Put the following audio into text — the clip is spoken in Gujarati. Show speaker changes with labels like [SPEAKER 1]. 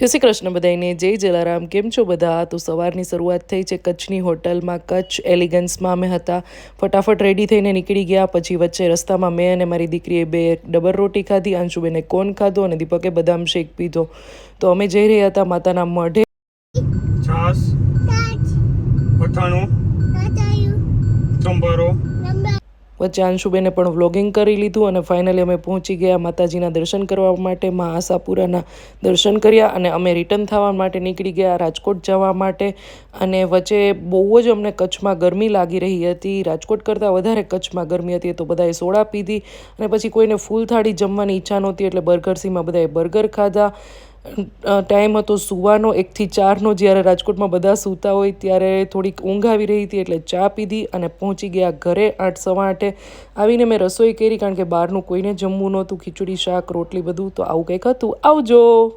[SPEAKER 1] જય શ્રી કૃષ્ણ બધાને જય જલારામ. કેમ છો બધા? તો સવારની શરૂઆત થઈ છે કચ્છની હોટલમાં. કચ્છ એલિગન્સમાં અમે હતા. ફટાફટ રેડી થઈને નીકળી ગયા. પછી વચ્ચે રસ્તામાં મેં અને મારી દીકરીએ બે ડબર રોટી ખાધી. અંશુબેને કોન ખાધો અને દીપકે બદામ શેક પીધો. તો અમે જઈ રહ્યા હતા માતાના મઢે.
[SPEAKER 2] છાસ પઠાણું સંભારો
[SPEAKER 1] વચ્ચે અંશુબેને પણ વ્લોગિંગ કરી લીધું અને ફાઇનલી અમે પહોંચી ગયા માતાજીના દર્શન કરવા માટે મા આશાપુરાના દર્શન કર્યા અને અમે રિટર્ન થવા માટે નીકળી ગયા રાજકોટ જવા માટે. અને વચ્ચે બહુ જ અમને કચ્છમાં ગરમી લાગી રહી હતી. રાજકોટ કરતાં વધારે કચ્છમાં ગરમી હતી તો બધાએ સોડા પીધી અને પછી કોઈને ફૂલ થાળી જમવાની ઈચ્છા નહોતી એટલે બર્ગરસીમાં બધાએ બર્ગર ખાધા. ટાઈમ હતો સૂવાનો, એકથી ચારનો, જ્યારે રાજકોટમાં બધા સૂતા હોય ત્યારે થોડીક ઊંઘ આવી રહી હતી એટલે ચા પીધી અને પહોંચી ગયા ઘરે આઠ, સવા આઠે. આવીને મેં રસોઈ કરી કારણ કે બહારનું કોઈને જમવું નહોતું, ખીચડી, શાક, રોટલી બધું. તો આવું કંઈક હતું. આવજો!